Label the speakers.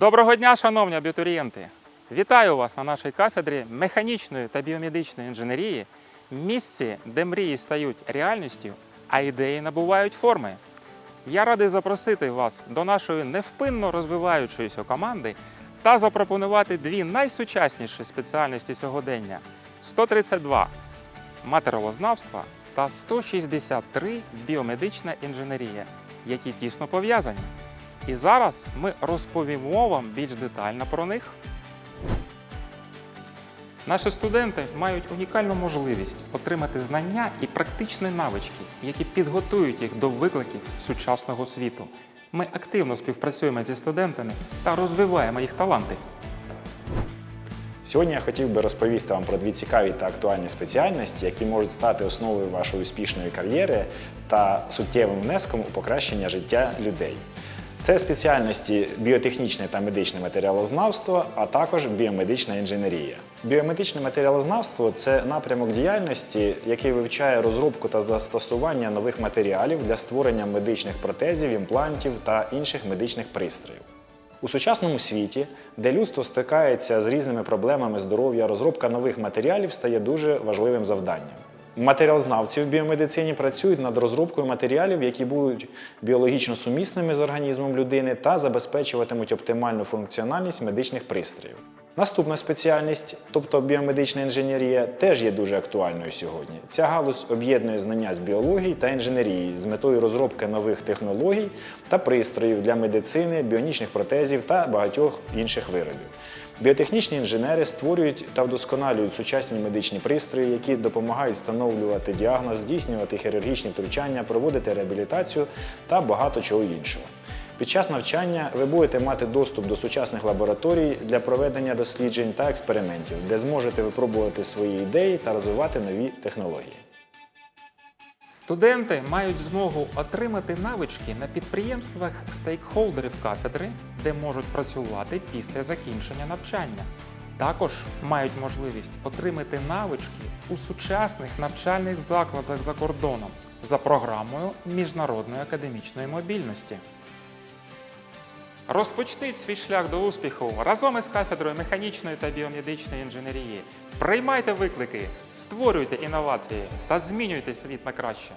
Speaker 1: Доброго дня, шановні абітурієнти! Вітаю вас на нашій кафедрі механічної та біомедичної інженерії, місці, де мрії стають реальністю, а ідеї набувають форми. Я радий запросити вас до нашої невпинно розвиваючоїся команди та запропонувати дві найсучасніші спеціальності сьогодення: 132 матеріалознавства та 163 біомедична інженерія, які тісно пов'язані. І зараз ми розповімо вам більш детально про них. Наші студенти мають унікальну можливість отримати знання і практичні навички, які підготують їх до викликів сучасного світу. Ми активно співпрацюємо зі студентами та розвиваємо їх таланти.
Speaker 2: Сьогодні я хотів би розповісти вам про дві цікаві та актуальні спеціальності, які можуть стати основою вашої успішної кар'єри та суттєвим внеском у покращення життя людей. Це спеціальності біотехнічне та медичне матеріалознавство, а також біомедична інженерія. Біомедичне матеріалознавство це напрямок діяльності, який вивчає розробку та застосування нових матеріалів для створення медичних протезів, імплантів та інших медичних пристроїв. У сучасному світі, де людство стикається з різними проблемами здоров'я, розробка нових матеріалів стає дуже важливим завданням. Матеріалзнавці в біомедицині працюють над розробкою матеріалів, які будуть біологічно сумісними з організмом людини та забезпечуватимуть оптимальну функціональність медичних пристроїв. Наступна спеціальність, тобто біомедична інженерія, теж є дуже актуальною сьогодні. Ця галузь об'єднує знання з біології та інженерії з метою розробки нових технологій та пристроїв для медицини, біонічних протезів та багатьох інших виробів. Біотехнічні інженери створюють та вдосконалюють сучасні медичні пристрої, які допомагають встановлювати діагноз, здійснювати хірургічні втручання, проводити реабілітацію та багато чого іншого. Під час навчання ви будете мати доступ до сучасних лабораторій для проведення досліджень та експериментів, де зможете випробувати свої ідеї та розвивати нові технології.
Speaker 1: Студенти мають змогу отримати навички на підприємствах стейкхолдерів кафедри, де можуть працювати після закінчення навчання. Також мають можливість отримати навички у сучасних навчальних закладах за кордоном за програмою міжнародної академічної мобільності. Розпочніть свій шлях до успіху разом із кафедрою механічної та біомедичної інженерії. Приймайте виклики, створюйте інновації та змінюйте світ на краще.